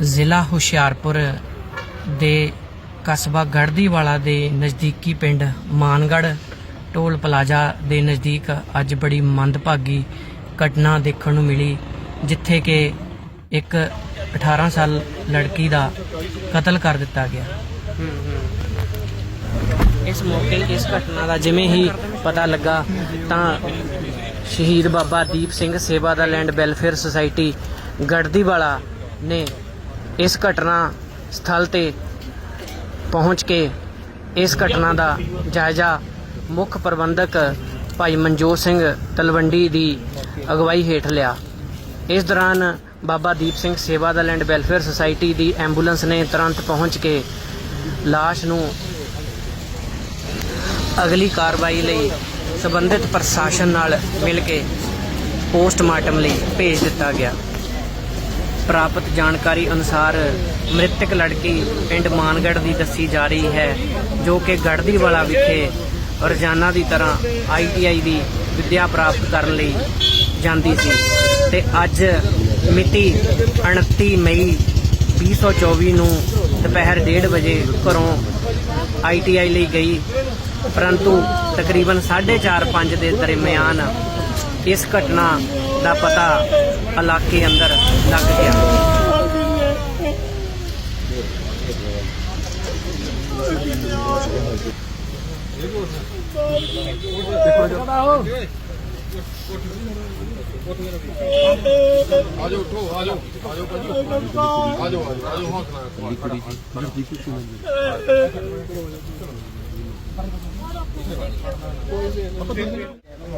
ਜ਼ਿਲ੍ਹਾ ਹੁਸ਼ਿਆਰਪੁਰ ਦੇ ਕਸਬਾ ਗੜਦੀਵਾਲਾ ਦੇ ਨਜ਼ਦੀਕੀ ਪਿੰਡ ਮਾਨਗੜ੍ਹ ਟੋਲ ਪਲਾਜ਼ਾ ਦੇ ਨਜ਼ਦੀਕ ਅੱਜ ਬੜੀ ਮੰਦਭਾਗੀ ਘਟਨਾ ਦੇਖਣ ਨੂੰ ਮਿਲੀ, ਜਿੱਥੇ ਕਿ ਇੱਕ 18 ਸਾਲ ਲੜਕੀ ਦਾ ਕਤਲ ਕਰ ਦਿੱਤਾ ਗਿਆ। ਇਸ ਮੌਕੇ, ਇਸ ਘਟਨਾ ਦਾ ਜਿਵੇਂ ਹੀ ਪਤਾ ਲੱਗਾ ਤਾਂ ਸ਼ਹੀਦ ਬਾਬਾ ਦੀਪ ਸਿੰਘ ਸੇਵਾ ਦਾ ਲੈਂਡ ਵੈਲਫੇਅਰ ਸੁਸਾਇਟੀ ਗੜਦੀਵਾਲਾ ਨੇ ਇਸ ਘਟਨਾ ਸਥਲ ਤੇ ਪਹੁੰਚ ਕੇ ਇਸ ਘਟਨਾ ਦਾ ਜਾਇਜ਼ਾ ਮੁੱਖ ਪ੍ਰਬੰਧਕ ਭਾਈ ਮਨਜੋਤ ਸਿੰਘ ਤਲਵੰਡੀ ਦੀ ਅਗਵਾਈ ਹੇਠ ਲਿਆ। ਇਸ ਦੌਰਾਨ ਬਾਬਾ ਦੀਪ ਸਿੰਘ ਸੇਵਾ ਦਾ ਲੈਂਡ ਵੈਲਫੇਅਰ ਸੁਸਾਇਟੀ ਦੀ ਐਂਬੂਲੈਂਸ ਨੇ ਤੁਰੰਤ ਪਹੁੰਚ ਕੇ ਲਾਸ਼ ਨੂੰ ਅਗਲੀ ਕਾਰਵਾਈ ਲਈ ਸੰਬੰਧਿਤ ਪ੍ਰਸ਼ਾਸਨ ਨਾਲ ਮਿਲ ਕੇ ਪੋਸਟਮਾਰਟਮ ਲਈ ਭੇਜ ਦਿੱਤਾ ਗਿਆ। ਪ੍ਰਾਪਤ ਜਾਣਕਾਰੀ ਅਨੁਸਾਰ ਮ੍ਰਿਤਕ ਲੜਕੀ ਪਿੰਡ ਮਾਨਗੜ੍ਹ ਦੀ ਦੱਸੀ ਜਾ ਰਹੀ ਹੈ, ਜੋ ਕਿ ਗੜਦੀਵਾਲਾ ਵਿਖੇ ਰੋਜ਼ਾਨਾ ਦੀ ਤਰ੍ਹਾਂ ਆਈਟੀਆਈ ਦੀ ਵਿੱਦਿਆ ਪ੍ਰਾਪਤ ਕਰਨ ਲਈ ਜਾਂਦੀ ਸੀ। ਤੇ ਅੱਜ ਮਿਤੀ 29 ਮਈ 2024 ਨੂੰ ਦੁਪਹਿਰ 1:30 ਵਜੇ ਘਰੋਂ ਆਈਟੀਆਈ ਲਈ ਗਈ, ਪਰੰਤੂ ਤਕਰੀਬਨ 4:30 5 ਦੇ ਦਰਮਿਆਨ ਇਸ ਘਟਨਾ ਦਾ ਪਤਾ ਇਲਾਕੇ ਅੰਦਰ ਲੱਗ ਗਿਆ। ਆਜੋ, ਉਠੋ, ਆਜੋ ਆਜੋ ਭਾਜੀ। ਆਜੋ ਆਜੋ ਆਜੋ ਹੌਸਲਾ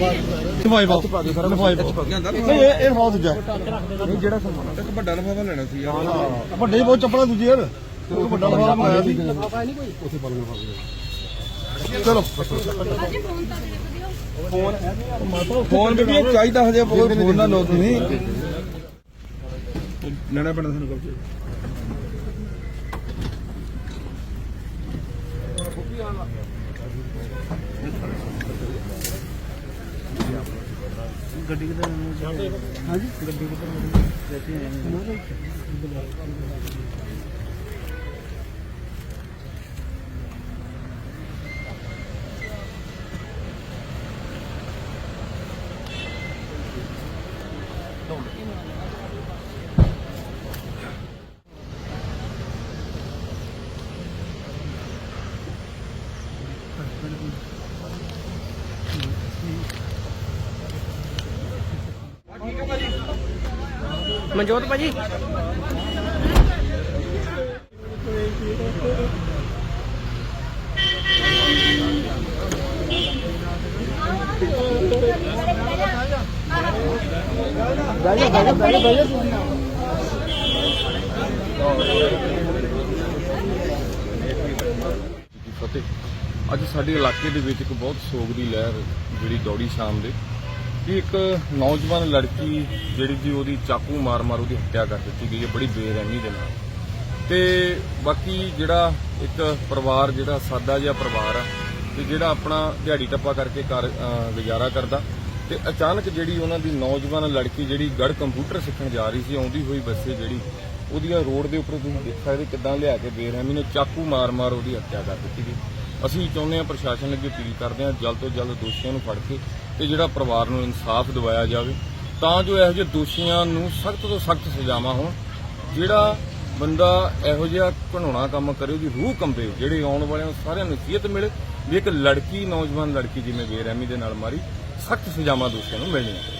ਨਹੀਂ ਨਹੀਂ ਤੁਸੀਂ ਮਾਈ ਰਹਿ ਮਾਈ ਭਾਈ ਬਾਤ ਭਾਈ ਨਹੀਂ ਇਹ ਇਹ ਬਹੁਤ ਦੂਜਾ। ਨਹੀਂ ਜਿਹੜਾ ਸਮਾਨ ਇੱਕ ਵੱਡਾ ਲਫਾਫਾ ਲੈਣਾ ਸੀ ਯਾਰ। ਵੱਡੇ ਬਹੁਤ ਚੱਪਲਾਂ ਦੂਜੀ ਯਾਰ। ਉਹ ਵੱਡਾ ਲਫਾਫਾ ਮੰਗਾਇਆ ਸੀ। ਉੱਥੇ ਪਾ ਲਵਾਂਗੇ ਚਲੋ। ਫੋਨ ਵੀ ਚਾਹੀਦਾ ਹਜੇ ਬਹੁਤ ਫੋਨ ਨਾ ਲੋ ਤੁਸੀਂ। ਲੈਣਾ ਪੈਣਾ ਸਾਨੂੰ ਕਬਜ਼ੇ। ਗੱਡੀ ਕਿੱਧਰ ਹਾਂਜੀ? ਗੱਡੀ ਕਿੱਧਰ ਲੈ ਕੇ ਆਏ Don't look in on it. Manjot ਭਾਜੀ। ਦੀ ਫਤਿਹ। ਅੱਜ ਸਾਡੇ ਇਲਾਕੇ ਦੇ ਵਿੱਚ ਇੱਕ ਬਹੁਤ ਸੋਗ ਦੀ ਲਹਿਰ, ਜਿਹੜੀ ਦੌੜੀ ਸ਼ਾਮ ਦੇ ਕਿ ਇੱਕ ਨੌਜਵਾਨ ਲੜਕੀ ਜਿਹੜੀ ਜੀ ਉਹਦੀ ਚਾਕੂ ਮਾਰ-ਮਾਰ ਉਹਦੀ ਹੱਤਿਆ ਕਰ ਦਿੱਤੀ ਗਈ ਹੈ, ਬੜੀ ਬੇਰਹਿਮੀ ਦੇ ਨਾਲ। ਤੇ ਬਾਕੀ ਜਿਹੜਾ ਇੱਕ ਪਰਿਵਾਰ, ਜਿਹੜਾ ਸਾਦਾ ਜਿਹਾ ਪਰਿਵਾਰ ਆ, ਤੇ ਜਿਹੜਾ ਆਪਣਾ ਦਿਹਾੜੀ ਟੱਪਾ ਕਰਕੇ ਘਰ ਗੁਜ਼ਾਰਾ ਕਰਦਾ, ਤੇ ਅਚਾਨਕ ਜਿਹੜੀ ਉਹਨਾਂ ਦੀ ਨੌਜਵਾਨ ਲੜਕੀ ਜਿਹੜੀ ਗੜ ਕੰਪਿਊਟਰ ਸਿੱਖਣ ਜਾ ਰਹੀ ਸੀ, ਆਉਂਦੀ ਹੋਈ ਬੱਸੇ ਜਿਹੜੀ ਉਹਦੀਆਂ ਰੋਡ ਦੇ ਉੱਪਰ ਤੁਸੀਂ ਦੇਖ ਸਕਦੇ ਕਿੱਦਾਂ ਲਿਆ ਕੇ ਬੇਰਹਿਮੀ ਨੇ ਚਾਕੂ ਮਾਰ-ਮਾਰ ਉਹਦੀ ਹੱਤਿਆ ਕਰ ਦਿੱਤੀ ਗਈ। ਅਸੀਂ ਚਾਹੁੰਦੇ ਹਾਂ ਪ੍ਰਸ਼ਾਸਨ ਅੱਗੇ ਅਪੀਲ ਕਰਦੇ ਹਾਂ, ਜਲਦ ਤੋਂ ਜਲਦ ਦੋਸ਼ੀਆਂ ਨੂੰ ਫੜ ਕੇ ਤੇ ਜਿਹੜਾ ਪਰਿਵਾਰ ਨੂੰ ਇਨਸਾਫ ਦਿਵਾਇਆ ਜਾਵੇ, ਤਾਂ ਜੋ ਇਹੋ ਜਿਹੇ ਦੋਸ਼ੀਆਂ ਨੂੰ ਸਖਤ ਤੋਂ ਸਖਤ ਸਜ਼ਾਵਾਂ ਹੋਣ। ਜਿਹੜਾ ਬੰਦਾ ਇਹੋ ਜਿਹਾ ਘਿਨਾਉਣਾ ਕੰਮ ਕਰੇ, ਉਹਦੀ ਰੂਹ ਕੰਬੇ, ਜਿਹੜੇ ਆਉਣ ਵਾਲਿਆਂ ਸਾਰਿਆਂ ਨੂੰ ਨਸੀਹਤ ਮਿਲੇ, ਵੀ ਇੱਕ ਲੜਕੀ, ਨੌਜਵਾਨ ਲੜਕੀ ਜਿਵੇਂ ਬੇਰਹਿਮੀ ਦੇ ਨਾਲ ਮਾਰੀ, ਸਖਤ ਸਜ਼ਾਵਾਂ ਦੋਸ਼ੀਆਂ ਨੂੰ ਮਿਲਣੀਆਂ।